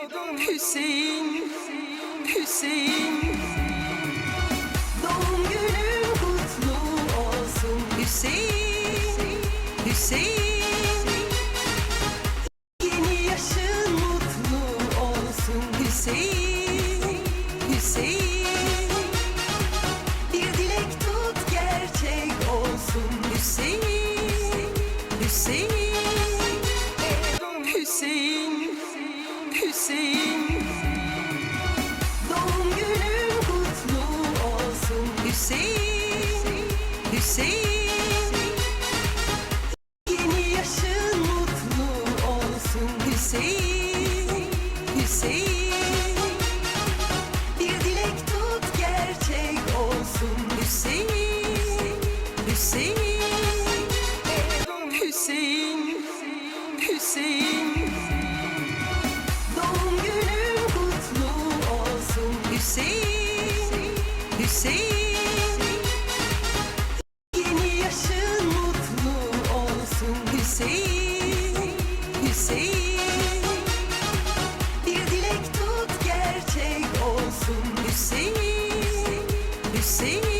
Hüseyin, Hüseyin. Doğum günün kutlu olsun Hüseyin, Hüseyin. Yeni yaşın mutlu olsun Hüseyin, Hüseyin. Bir dilek tut gerçek olsun Hüseyin, Hüseyin Hüseyin Doğum günün kutlu olsun Hüseyin, Hüseyin. Yeni yaşın mutlu olsun Hüseyin, Hüseyin. Bir dilek tut gerçek olsun Hüseyin, Hüseyin. Hüseyin, Hüseyin Hüseyin, Hüseyin. Yeni yaşın mutlu olsun Hüseyin, Hüseyin. Bir dilek tut gerçek olsun Hüseyin, Hüseyin